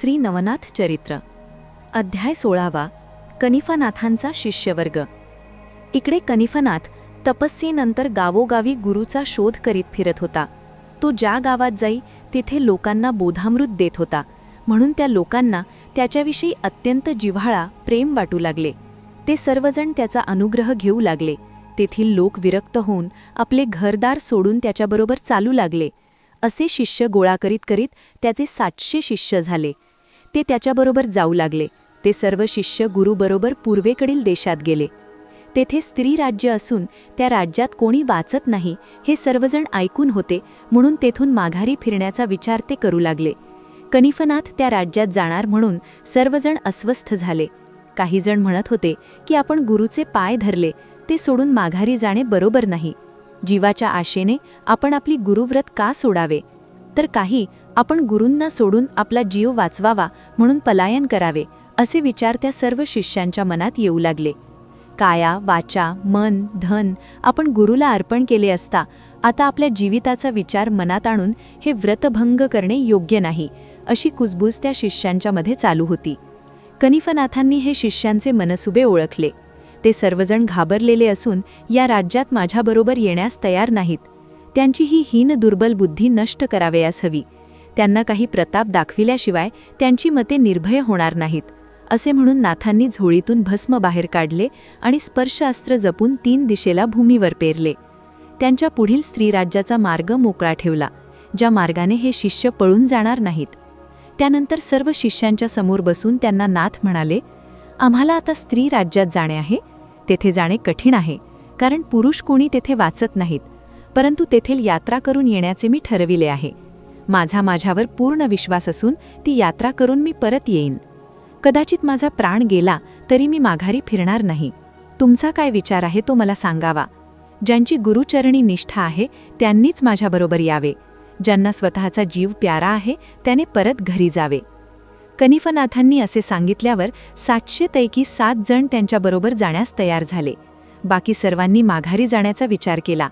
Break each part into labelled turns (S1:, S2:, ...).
S1: श्री नवनाथ चरित्र. अध्याय सोळावा. कनिफनाथांचा शिष्यवर्ग. इकडे कनिफनाथ तपस्येनंतर गावोगावी गुरुचा शोध करीत फिरत होता. तो ज्या गावात जाई तिथे लोकांना बोधामृत देत होता. म्हणून त्या लोकांना त्याच्याविषयी अत्यंत जिव्हाळा प्रेम वाटू लागले. ते सर्वजण त्याचा अनुग्रह घेऊ लागले. तेथील लोक विरक्त होऊन आपले घरदार सोडून त्याच्याबरोबर चालू लागले. असे शिष्य गोळा करीत करीत त्याचे सातशे शिष्य झाले. ते त्याच्याबरोबर जाऊ लागले. ते सर्व शिष्य गुरुबरोबर पूर्वेकडील देशात गेले. तेथे स्त्री राज्य असून त्या राज्यात कोणी वाचत नाही हे सर्वजण ऐकून होते म्हणून तेथून माघारी फिरण्याचा विचार ते करू लागले. कनिफनाथ त्या राज्यात जाणार म्हणून सर्वजण अस्वस्थ झाले. काहीजण म्हणत होते की आपण गुरुचे पाय धरले ते सोडून माघारी जाणे बरोबर नाही. जीवाच्या आशेने आपण आपली गुरुव्रत का सोडावे? तर काही आपण गुरूंना सोडून आपला जीव वाचवावा म्हणून पलायन करावे असे विचार त्या सर्व शिष्यांच्या मनात येऊ लागले. काया वाचा मन धन आपण गुरुला अर्पण केले असता आता आपल्या जीविताचा विचार मनात आणून हे व्रतभंग करणे योग्य नाही अशी कुजबूज त्या शिष्यांच्यामध्ये चालू होती. कनिफनाथांनी हे शिष्यांचे मनसुबे ओळखले. ते सर्वजण घाबरलेले असून या राज्यात माझ्याबरोबर येण्यास तयार नाहीत. त्यांची ही हीन दुर्बल बुद्धी नष्ट करावयास हवी. त्यांना काही प्रताप दाखविल्याशिवाय त्यांची मते निर्भय होणार नाहीत असे म्हणून नाथांनी झोळीतून भस्म बाहेर काढले आणि स्पर्शास्त्र जपून तीन दिशेला भूमीवर पेरले. त्यांच्या पुढील स्त्रीराज्याचा मार्ग मोकळा ठेवला ज्या मार्गाने हे शिष्य पळून जाणार नाहीत. त्यानंतर सर्व शिष्यांच्या समोर बसून त्यांना नाथ म्हणाले आम्हाला आता स्त्री राज्यात जाणे आहे तेथे जाणे कठीण आहे कारण पुरुष कोणी तेथे वाचत नाहीत परंतु तेथील यात्रा करून येण्याचे मी ठरविले आहे. माझा माझ्यावर पूर्ण विश्वास असून ती यात्रा करून मी परत येईन. कदाचित माझा प्राण गेला तरी मी माघारी फिरणार नाही. तुमचा काय विचार आहे तो मला सांगावा. ज्यांची गुरुचरणी निष्ठा आहे त्यांनीच माझ्याबरोबर यावे. ज्यांना स्वतःचा जीव प्यारा आहे त्याने परत घरी जावे. कनिफनाथांनी असे सांगितल्यावर सातशेपैकी सात जण त्यांच्याबरोबर जाण्यास तयार झाले. बाकी सर्वांनी माघारी जाण्याचा विचार केला.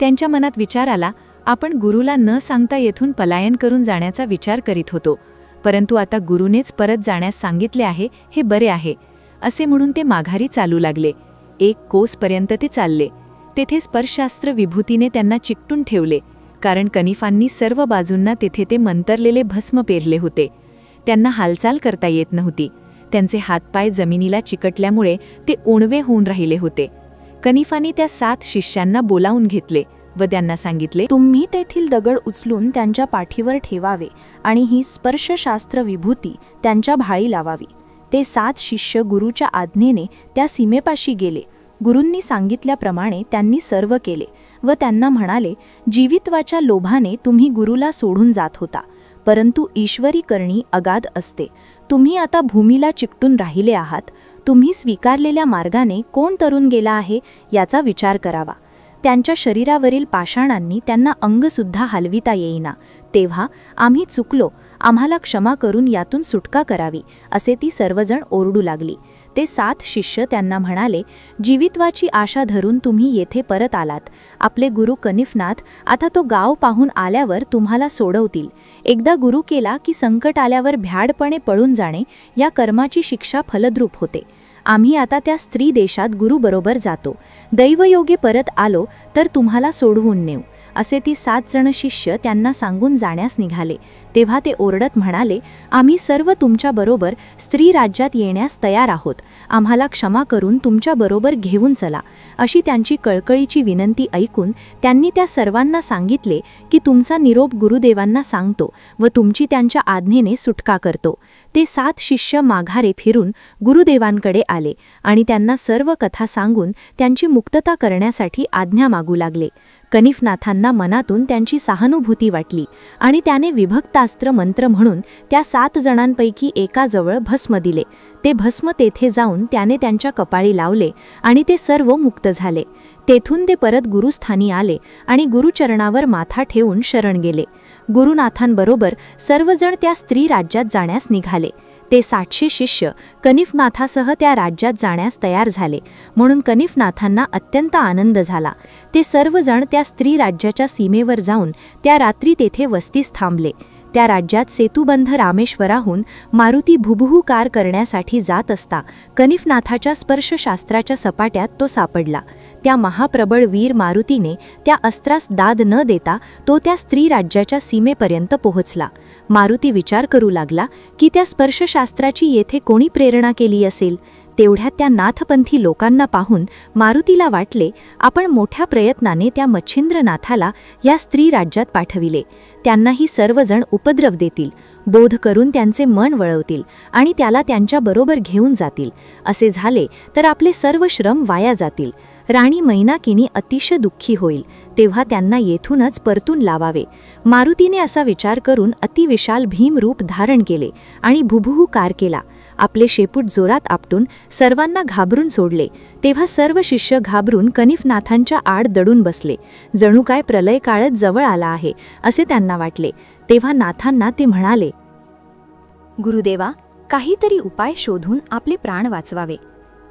S1: त्यांच्या मनात विचार आला आपण गुरुला न सांगता येथून पलायन करून जाण्याचा विचार करीत होतो. परंतु आता गुरुनेच परत जाण्यास सांगितले आहे हे बरे आहे. असे म्हणून ते माघारी चालू लागले. एक कोसपर्यंत ते चालले. तेथे स्पर्शास्त्र विभूतीने त्यांना चिकटून ठेवले कारण कनिफांनी सर्व बाजूंना तेथे ते मंतरलेले भस्म पेरले होते. त्यांना हालचाल करता येत नव्हती. त्यांचे हातपाय जमिनीला चिकटल्यामुळे ते ओणवे होऊन राहिले होते. कनिफानी त्या सात शिष्यांना बोलावून घेतले व त्यांना सांगितले
S2: तुम्ही तेथील दगड उचलून त्यांच्या पाठीवर ठेवावे आणि ही स्पर्शशास्त्र विभूती त्यांच्या भाळी लावावी. ते सात शिष्य गुरुच्या आज्ञेने त्या सीमेपाशी गेले. गुरूंनी सांगितल्याप्रमाणे त्यांनी सर्व केले व त्यांना म्हणाले जीवित्वाच्या लोभाने तुम्ही गुरुला सोडून जात होता. परंतु ईश्वरी करणी अगाध असते. तुम्ही आता भूमीला चिकटून राहिले आहात. तुम्ही स्वीकारलेल्या मार्गाने कोण तरुण गेला आहे याचा विचार करावा. त्यांच्या शरीरावरील पाषाणांनी त्यांना अंगसुद्धा हलविता येईना. तेव्हा आम्ही चुकलो. आम्हाला क्षमा करून यातून सुटका करावी असे ती सर्वजण ओरडू लागली. ते सात शिष्य त्यांना म्हणाले जीवित्वाची आशा धरून तुम्ही येथे परत आलात. आपले गुरु कनिफनाथ आता तो गाव पाहून आल्यावर तुम्हाला सोडवतील. एकदा गुरु केला की संकट आल्यावर भ्याडपणे पळून जाणे या कर्माची शिक्षा फलद्रूप होते. आम्ही आता त्या स्त्री देशात गुरुबरोबर जातो. दैवयोगे परत आलो तर तुम्हाला सोडवून नेऊ. असे ती सात जण शिष्य त्यांना सांगून जाण्यास निघाले. तेव्हा ते ओरडत म्हणाले आम्ही सर्व तुमच्याबरोबर स्त्री राज्यात येण्यास तयार आहोत. आम्हाला क्षमा करून तुमच्याबरोबर घेऊन चला. अशी त्यांची कळकळीची विनंती ऐकून त्यांनी त्या सर्वांना सांगितले की तुमचा निरोप गुरुदेवांना सांगतो व तुमची त्यांच्या आज्ञेने सुटका करतो. ते सात शिष्य माघारे फिरून गुरुदेवांकडे आले आणि त्यांना सर्व कथा सांगून त्यांची मुक्तता करण्यासाठी आज्ञा मागू लागले. कनिफनाथांना मनातून त्यांची सहानुभूती वाटली आणि त्याने विभक्तास्त्र मंत्र म्हणून त्या सात जणांपैकी एकाजवळ भस्म दिले. ते भस्म तेथे जाऊन त्याने त्यांच्या कपाळी लावले आणि ते सर्व मुक्त झाले. तेथून ते परत गुरुस्थानी आले आणि गुरुचरणावर माथा ठेवून शरण गेले. गुरुनाथांबरोबर सर्वजण त्या स्त्री राज्यात जाण्यास निघाले. ते सातशे शिष्य कनिफनाथासह त्या राज्यात जाण्यास तयार झाले. म्हणून कनिफनाथांना अत्यंत आनंद झाला. ते सर्वजण त्या स्त्री राज्याच्या सीमेवर जाऊन त्या रात्री तेथे वस्तीस थांबले. त्या राज्यात सेतुबंध रामेश्वराहून मारुती भुबुहुकार करण्यासाठी जात असता कनिफनाथाच्या स्पर्शशास्त्राच्या सपाट्यात तो सापडला. त्या महाप्रबळ वीर मारुतीने त्या अस्त्रास दाद न देता तो त्या स्त्री राज्याच्या सीमेपर्यंत पोहोचला. मारुती विचार करू लागला की त्या स्पर्शशास्त्राची येथे कोणी प्रेरणा केली असेल? तेवढ्यात त्या नाथपंथी लोकांना पाहून मारुतीला वाटले आपण मोठ्या प्रयत्नाने त्या मच्छिंद्रनाथाला या स्त्री राज्यात पाठविले. त्यांनाही सर्वजण उपद्रव देतील. बोध करून त्यांचे मन वळवतील आणि त्याला त्यांच्याबरोबर घेऊन जातील. असे झाले तर आपले सर्व श्रम वाया जातील. राणी मैनाकिनी अतिशय दुःखी होईल तेव्हा त्यांना येथूनच परतून लावावे. मारुतीने असा विचार करून अतिविशाल भीमरूप धारण केले आणि भुभुहू कार केला. आपले शेपूट जोरात आपटून सर्वांना घाबरून सोडले. तेव्हा सर्व शिष्य घाबरून कनिफनाथांच्या आड दडून बसले. जणू काय प्रलय काळच जवळ आला आहे असे त्यांना वाटले. तेव्हा नाथांना ते म्हणाले
S1: गुरुदेवा काहीतरी उपाय शोधून आपले प्राण वाचवावे.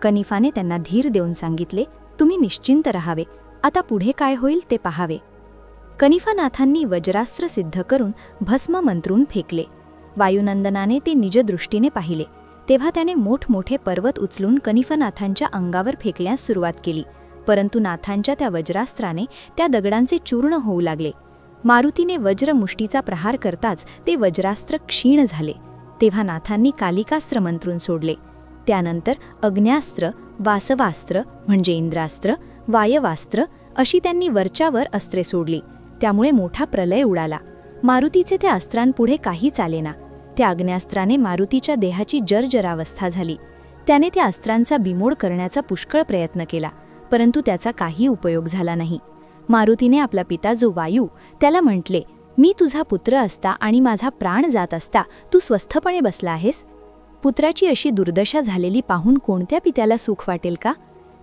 S1: कनिफाने त्यांना धीर देऊन सांगितले तुम्ही निश्चिंत राहावे. आता पुढे काय होईल ते पहावे. कनिफानाथांनी वज्रास्त्र सिद्ध करून भस्म मंत्रून फेकले. वायुनंदनाने ते निजदृष्टीने पाहिले. तेव्हा त्याने मोठमोठे पर्वत उचलून कनिफनाथांच्या अंगावर फेकण्यास सुरुवात केली. परंतु नाथांच्या त्या वज्रास्त्राने त्या दगडांचे चूर्ण होऊ लागले. मारुतीने वज्रमुष्टीचा प्रहार करताच ते वज्रास्त्र क्षीण झाले. तेव्हा नाथांनी कालिकास्त्र मंत्रून सोडले. त्यानंतर अग्न्यास्त्र वासवास्त्र म्हणजे इंद्रास्त्र वायवास्त्र अशी त्यांनी वरच्यावर अस्त्रे सोडली. त्यामुळे मोठा प्रलय उडाला. मारुतीचे त्या अस्त्रांपुढे काही चालेना त्या अग्न्यास्त्राने मारुतीच्या देहाची जर्जरावस्था झाली. त्याने त्या अस्त्रांचा बिमोड करण्याचा पुष्कळ प्रयत्न केला परंतु त्याचा काही उपयोग झाला नाही. मारुतीने आपला पिता जो वायू त्याला म्हटले मी तुझा पुत्र असता आणि माझा प्राण जात असता तू स्वस्थपणे बसला आहेस? पुत्राची अशी दुर्दशा झालेली पाहून कोणत्या पित्याला सुख वाटेल का?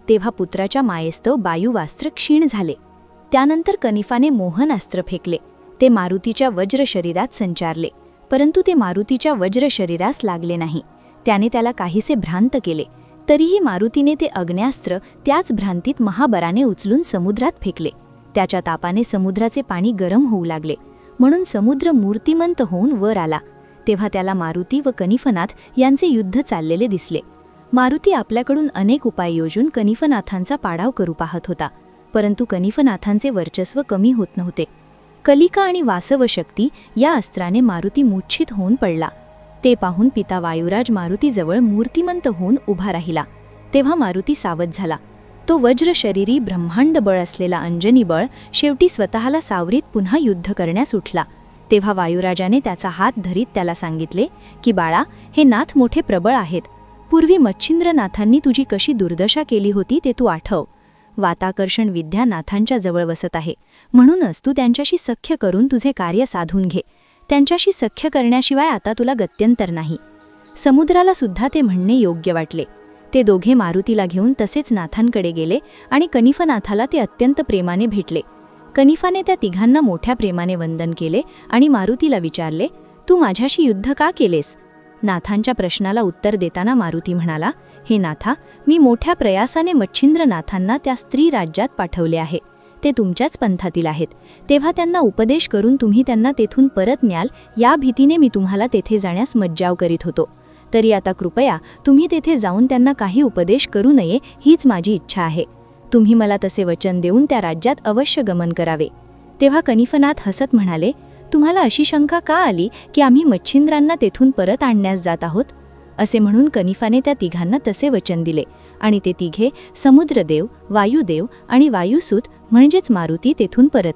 S1: तेव्हा पुत्राच्या मायेस्तव वायुवास्त्र क्षीण झाले. त्यानंतर कनिफाने मोहनास्त्र फेकले. ते मारुतीच्या वज्र शरीरात संचारले. परंतु ते मारुतीच्या वज्र शरीरास लागले नाही. त्याने त्याला काहीसे भ्रांत केले. तरीही मारुतीने ते अग्न्यास्त्र त्याच भ्रांतीत महाबराने उचलून समुद्रात फेकले. त्याच्या तापाने समुद्राचे पाणी गरम होऊ लागले. म्हणून समुद्र मूर्तिमंत होऊन वर आला. तेव्हा त्याला मारुती व कनिफनाथ यांचे युद्ध चाललेले दिसले. मारुती आपल्याकडून अनेक उपाय योजून कनिफनाथांचा पाडाव करू पाहत होता परंतु कनिफनाथांचे वर्चस्व कमी होत नव्हते. कलिका आणि वासव शक्ती या अस्त्राने मारुती मूच्छित होऊन पडला. ते पाहून पिता वायुराज मारुतीजवळ मूर्तिमंत होऊन उभा राहिला. तेव्हा मारुती सावध झाला. तो वज्र शरीरी ब्रह्मांड बळ असलेला अंजनी बळ शेवटी स्वतःला सावरीत पुन्हा युद्ध करण्यास उठला. तेव्हा वायुराजाने त्याचा हात धरीत त्याला सांगितले की बाळा हे नाथ मोठे प्रबळ आहेत. पूर्वी मच्छिंद्रनाथांनी तुझी कशी दुर्दशा केली होती ते तू आठव. वाताकर्षण विद्या नाथांच्या जवळ वसत आहे. म्हणूनच तू त्यांच्याशी सख्य करून तुझे कार्य साधून घे. त्यांच्याशी सख्य करण्याशिवाय आता तुला गत्यंतर नाही. समुद्राला सुद्धा ते म्हणणे योग्य वाटले. ते दोघे मारुतीला घेऊन तसेच नाथांकडे गेले आणि कनिफनाथाला ते अत्यंत प्रेमाने भेटले. कनिफाने त्या तिघांना मोठ्या प्रेमाने वंदन केले आणि मारुतीला विचारले तू माझ्याशी युद्ध का केलेस? नाथांच्या प्रश्नाला उत्तर देताना मारुती म्हणाला हे नाथा मी मोठ्या प्रयासाने मच्छिंद्रनाथांना त्या स्त्री राज्यात पाठवले आहे. ते तुमच्याच पंथातील आहेत. तेव्हा त्यांना उपदेश करून तुम्ही त्यांना तेथून परत न्याल या भीतीने मी तुम्हाला तेथे जाण्यास मज्जाव करीत होतो. तरी आता कृपया तुम्ही तेथे जाऊन त्यांना काही उपदेश करू नये हीच माझी इच्छा आहे. तुम्ही मला तसे वचन देऊन त्या राज्यात अवश्य गमन करावे. तेव्हा कनिफनाथ हसत म्हणाले तुम्हाला अशी शंका का आली की आम्ही मच्छिंद्रांना तेथून परत आणण्यास जात आहोत? असे म्हणून कनिफाने त्या तिघांना तसे वचन दिले आणि ते तिघे समुद्रदेव वायुदेव आणि वायुसूत म्हणजेच मारुती तेथून परत